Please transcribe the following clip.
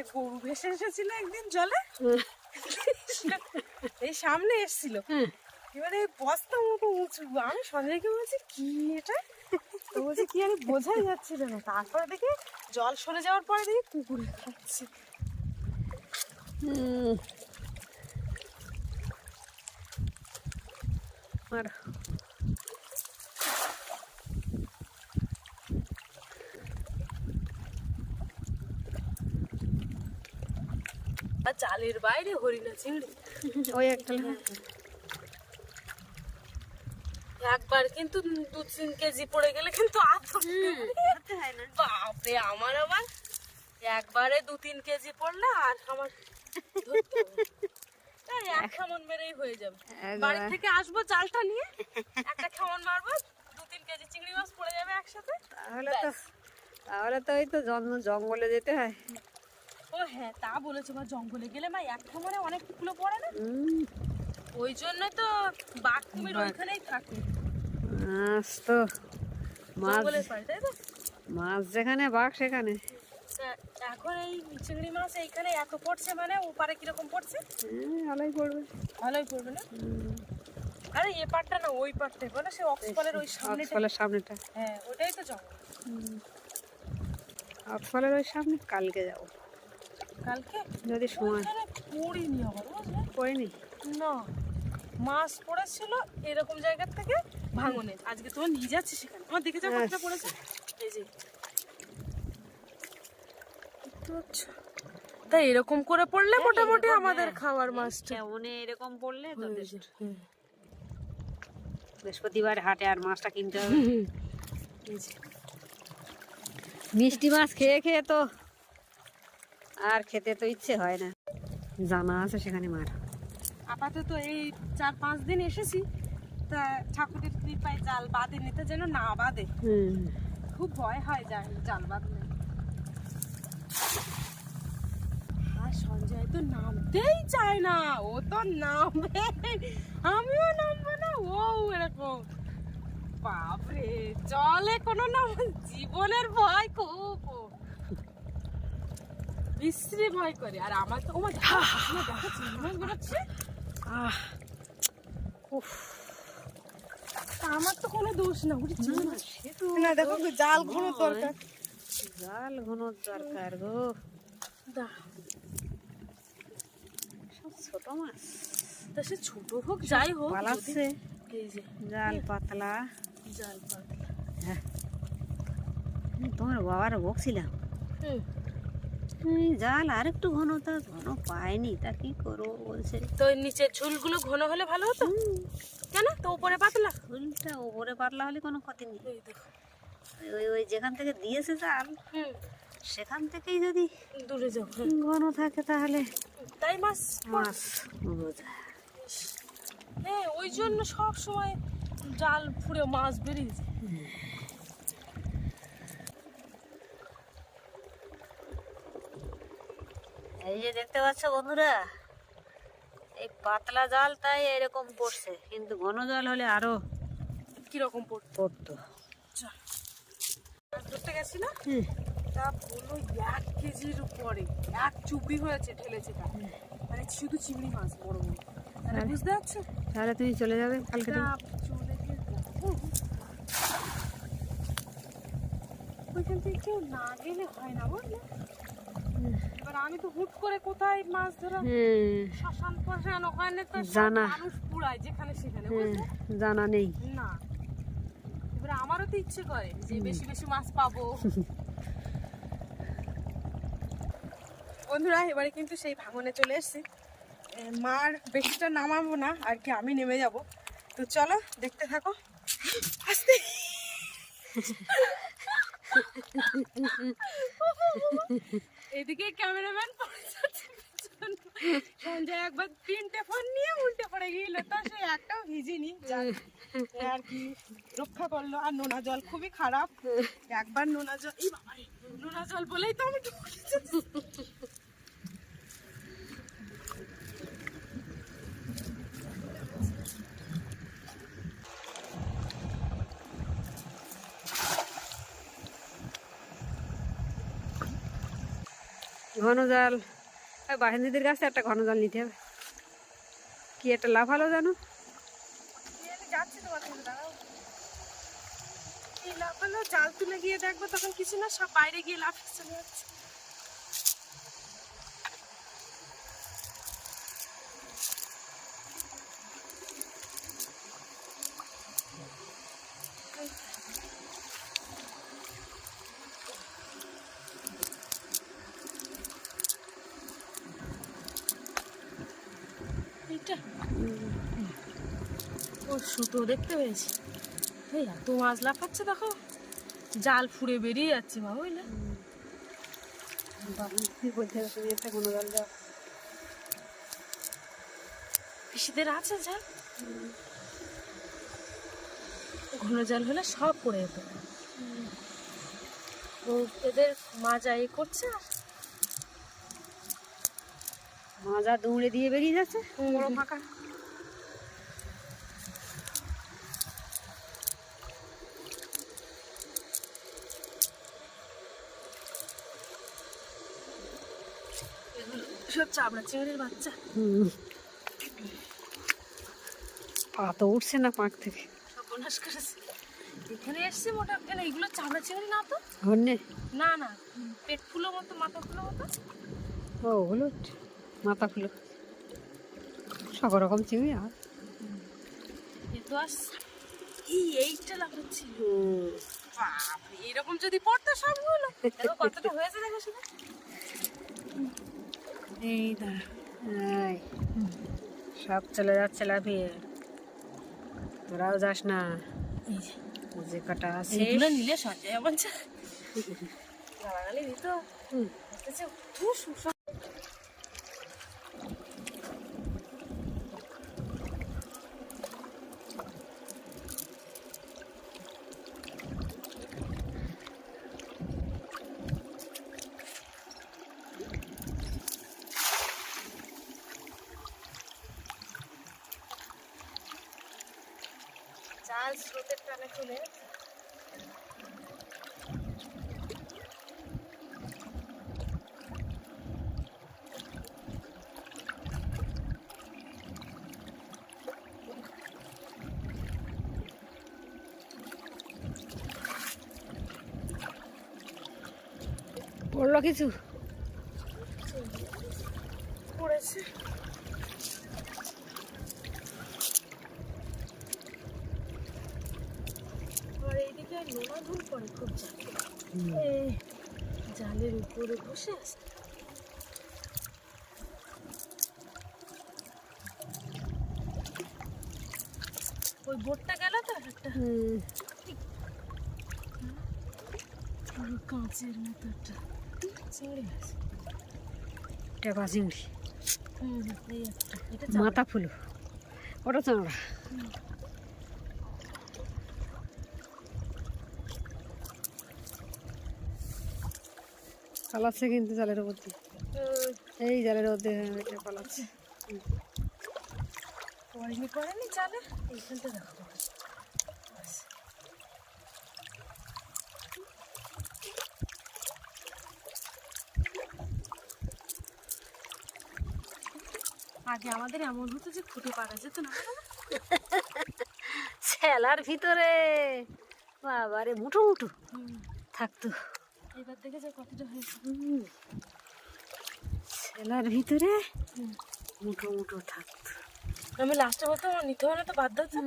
একটা গরু ভেসে এসেছিল একদিন জলে। এই সামনে এসেছিল। এবারে বস্তা মতো উঁচু। আমি সঞ্জয়কে বলছি কি এটা? তো বলছি কি আরে বোঝাই যাচ্ছিল না। তারপরে দেখি জল সরে যাওয়ার পরে দেখি কুকুরে খাচ্ছে। হুম। আর আর জালের বাইরে হরিণা চিংড়ি ওই একটা একবার কিন্তু দু তিন কেজি পড়ে গেলে কিন্তু। বাপরে আমার আবার একবারে দু তিন কেজি পড়লে আর আমার এক খামন মেরেই হয়ে যাবে। বাড়ি থেকে আসব জালটা নিয়ে একটা খামন মারবো দু তিন কেজি চিংড়ি মাছ পড়ে যাবে একসাথে। তাহলে তো তাহলে তো ওই তো জন্ম জঙ্গলে যেতে হয়। ও হ্যাঁ তা বলেছে বা জঙ্গলে গেলে মা এক খামনে অনেকগুলো পড়ে না? ওই জন্য তো বাঘ কুমির ওইখানেই থাকে। মাছ তো মাছ মাছ যেখানে বাঘ সেখানে। এখন এই চিংড়ি মাছ এইখানে এত পড়ছে মানে ওপারে কীরকম পড়ছে? হ্যাঁ, ভালোই পড়বে। ভালোই পড়বে না? আরে এ পাটটা না ওই পাটটা বলে সে অক্সফলের ওই সামনে অক্সফলের সামনেটা। হ্যাঁ ওটাই তো জঙ্গল। অক্সফলের ওই সামনে কালকে যাব। কালকে? যদি সময় পড়িনি আবার বুঝলে? না মাছ পড়েছিল এরকম জায়গা থেকে ভাঙনে। আজকে তোমার নিয়ে যাচ্ছি সেখানে। আমার দেখে হ্যাঁ। কতটা পড়েছে? এই যে। তাই এরকম করে পড়লে মোটামুটি আমাদের খাওয়ার মাছটা কেমনে এরকম পড়লে বৃহস্পতিবার হাটে আর মাছটা কিনতে হবে। মিষ্টি মাছ খেয়ে খেয়ে তো আর খেতে তো ইচ্ছে হয় না। জানা আছে সেখানে মার। আপাতত এই চার পাঁচ দিন এসেছি। তা ঠাকুরের কৃপায় জাল বাঁধে নিতে যেন না বাঁধে খুব ভয় হয় জাল জাল বাঁধলে। আর সঞ্জয় তো নামতেই চায় না। ও তো নামবে আমিও নামবো না ও এরকম। বাপরে জলে কোনো না জীবনের ভয় খুব। বিশ্রী ভয় করে। আর আমার তো ওমা দেখো দেখো চিংড়ি মাছ বেরোচ্ছে? আহ উফ। তা আমার তো কোনো দোষ না ওটা চিংড়ি মাছ সে তো না দেখো জাল ঘুরো দরকার। জাল ঘুনোর দরকার গো। দাঁড়াও। সব ছোট মাছ। তা সে ছোট হোক যাই হোক পালাচ্ছে। এই যে জাল পাতলা। জাল পাতলা। হ্যাঁ। তোমার বাবার বকছিলাম। হুম। জাল আর একটু ঘন তা ঘন পায়নি তা কি করব বলছে? তো নিচের ঝুলগুলো ঘন হলে ভালো হতো? কেন? তো উপরে পাতলা? ফুলটা ওপরে পাতলা হলে কোনো ক্ষতি নেই। ওই ওই যেখান থেকে দিয়েছে জাল হুম। সেখান থেকেই যদি দূরে যাও ঘন থাকে তাহলে তাই মাছ মাছ বোঝা। হ্যাঁ ওই জন্য সব সময় জাল ফুড়ে মাছ বেরিয়ে যায়। এই যে দেখতে পাচ্ছ বন্ধুরা এই পাতলা জাল তাই এরকম পড়ছে কিন্তু ঘন জাল হলে আরও কীরকম পড়তো? ধরতে গেছি না তা এক কেজির উপরে এক চুবড়ি হয়েছে ঠেলেছে তা। মানে শুধু চিংড়ি মাছ বড় বড়। তাহলে আরে। বুঝতে পারছ? তাহলে তুমি চলে যাবে কালকে চলে। ওইখান থেকে কেউ না গেলে হয় না বুঝলে এবার আমি তো হুট করে কোথায় মাছ ধরা শ্মশান ফশান ওখানে তো জানা। মানুষ পুরায় যেখানে সেখানে জানা নেই। না। এবার আমারও তো ইচ্ছে করে যে বেশি বেশি মাছ পাবো। বন্ধুরা এবারে কিন্তু সেই ভাঙনে চলে এসেছি। মার বেশিটা নামাবো না আর কি আমি নেমে যাব। তো চলো দেখতে থাকো। আস্তে। এদিকে ক্যামেরাম্যান সঞ্জয় একবার তিনটে ফোন নিয়ে উল্টে পড়ে গিয়েছিল তা সে একটাও ভিজিনি। আর কি রক্ষা করল। আর নোনা জল খুবই খারাপ। একবার নোনা জল বাবা নোনা জল বলেই তো আমি ঘন জাল বাসন্তীদের কাছে একটা ঘন জাল নিতে হবে। কি একটা লাফালো জানো? লাফালো জাল তুলে গিয়ে দেখব তখন কিছু না, সব বাইরে গিয়ে লাফিয়ে চলে যাচ্ছে। ও সুতো দেখতে পেয়েছি। এই এত মাছ লাফাচ্ছে দেখো। জাল ফুড়ে বেরিয়ে যাচ্ছে মা বুঝলে? পিসিদের আছে জাল? ঘন জাল হলে সব পড়ে যেত। ও এদের মাজা এ করছে আর মাজা দৌড়ে দিয়ে বেরিয়ে যাচ্ছে। বড় ফাঁকা। এগুলো সব চাবড়া চিংড়ির বাচ্চা। হুম। পা তো উঠছে না পাঁক থেকে। সর্বনাশ করেছে। এখানে এসছে মোটা এখানে এগুলো চাবড়া চিংড়ি না তো? না না। পেট ফুলো মতো মাথা ফুলো মতো? ও হলুদ। মাথা ফুলো সব রকম চিংড়ি আর। এইটা এরকম যদি পড়তো সবগুলো। কতটা হয়েছে দেখো শুনে এই সব চলে যাচ্ছে লাফিয়ে তোরাও যাস না। যে। কটা আছে। নিলে সঞ্জয় আমার গালাগালি দিত। হুম। জাল স্রোতের টানে চলে। পড়ল কিছু পড়েছে আর এইদিকে নোনা ধুল পড়ে খুব জালে এই জালের উপরে বসে আছে। ওই বোটটা গেল তো একটা? কাঁচের মতো একটা। চিংড়ি আছে টেপা চিংড়ি। মাথা ফুলো। ওটা চাঁড়া পালাচ্ছে কিন্তু জালের দিয়ে এই জালের উপর দিয়ে পালাচ্ছে। পড়েনি পড়েনি চালে এইখানটা দেখো। আগে আমাদের এমন হতো যে খুঁটে পারা যেত না। ছেলার ভিতরে। বাবারে মুঠো মুঠো। থাকতো এবার দেখে যে কতটা হয়েছে। ছেলার ভিতরে। মুঠো মুঠো থাকতো আমি লাস্টে বলতে আমার নিতে হবে না তো বাধ্য হচ্ছে